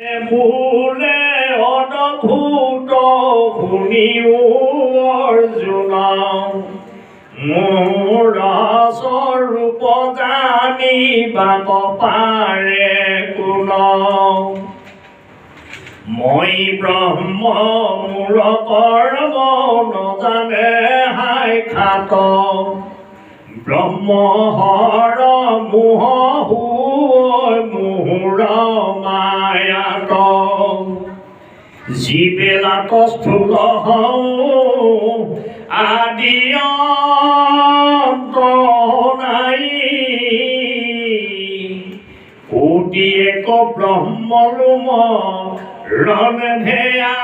বোলে অদ্ভুত শুনিও অৰ্জুন মোৰ স্বৰূপ জানিবাক পাৰে কোন? মই ব্ৰহ্ম মোৰ কৰ্ম নজানে হাই খাত ব্ৰহ্মহৰ মোহ মায়া কম জীবেলা কস্থূল আদিয় নাই কোটি এক ব্রহ্ম রুম রণধেয়া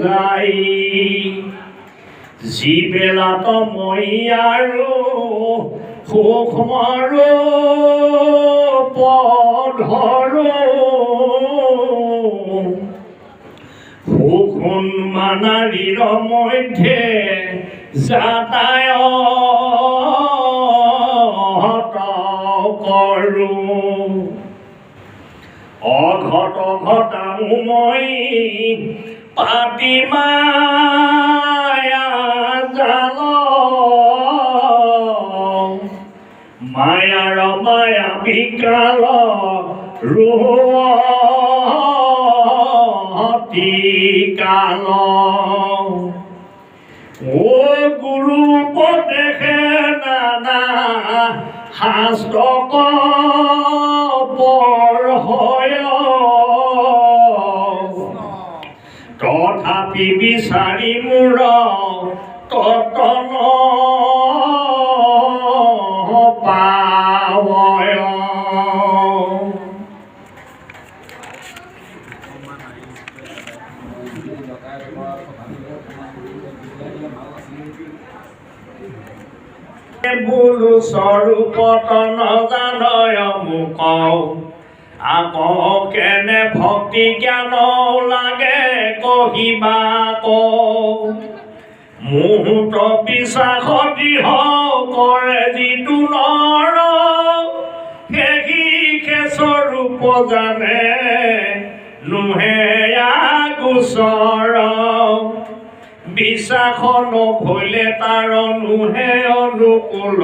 যাই। যিবেলাত মই আৰু সুখুন মানাৰীৰ মধ্যে যাতায়ত কৰোঁ। অঘট ঘটাও মই পাতি মায়াৰ মায়া বিকাল কাল ও গুৰু উপদেশে নানা শাস্ত্ৰক পঢ়য় তথাপি বিচাৰি মোৰ ততন বোলো স্বৰূপত নজানয় মোক আকৌ কেনে ভক্তি জ্ঞান লাগে কহিবা মুহূৰ্ত বিশ্বাস কৰে যিটো নৰ। সেই স্বৰূপ জানে নোহেয়া গোচৰ বিশ্বাস নভৈলে তাৰ নোহে অনুকূল।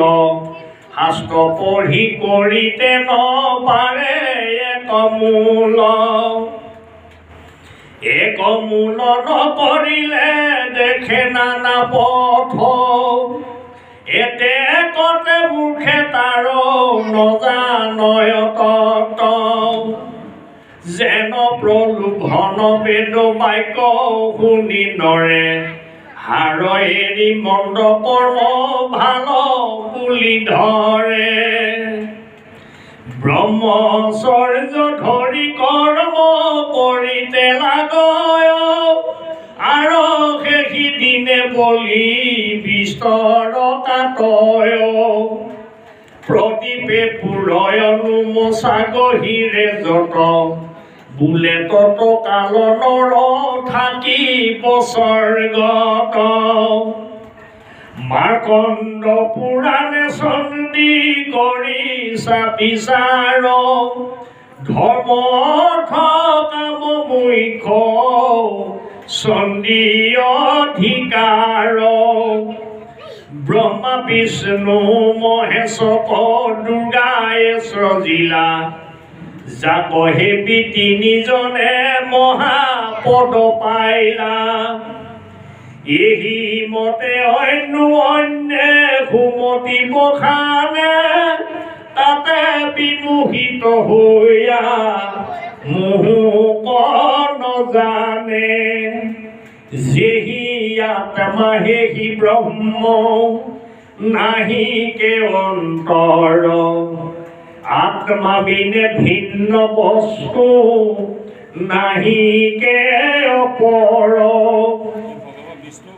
শাস্ত্ৰ পঢ়ি কৰিতে নপাৰে এক মূল। এক মূল নকৰিলে দেখে নানা পথ। এতে কতে মুখে তাৰ নজানয় তত যেন প্ৰলোভন বেদ বাক্য শুনি নৰে। হাড় এৰি মন্দ কৰ্ম ভাল বুলি ধৰে। ব্ৰহ্মচৰ্য ধৰি কৰ্ম কৰিতে লাগয় আৰু সেইদিনে বলি বিস্তৰ কাটয় প্ৰদীপে পুৰয়নো মচা গহিৰে যত বোলে তত কাল থাকি বছৰগত মাৰ্কণ্ড পুৰাণে চন্দী কৰি চাপিচাৰ ধৰ্ম কাম মুখ্য চন্দী অধিকাৰ। ব্ৰহ্মা, বিষ্ণু, মহেশ সজিলা যাক হেবি তিনিজনে মহাপদ পাইলা। এহি মতে অন্য অন্যে সুমতি বখানে, তাতে বিমোহিত হৈয়া মোহ নজানে যেহি আত্মা, হেহি ব্ৰহ্ম নাহি কে অন্তৰ আত্মা বিনে ভিন্ন বস্তু নাহি কে অপর। বিষ্ণু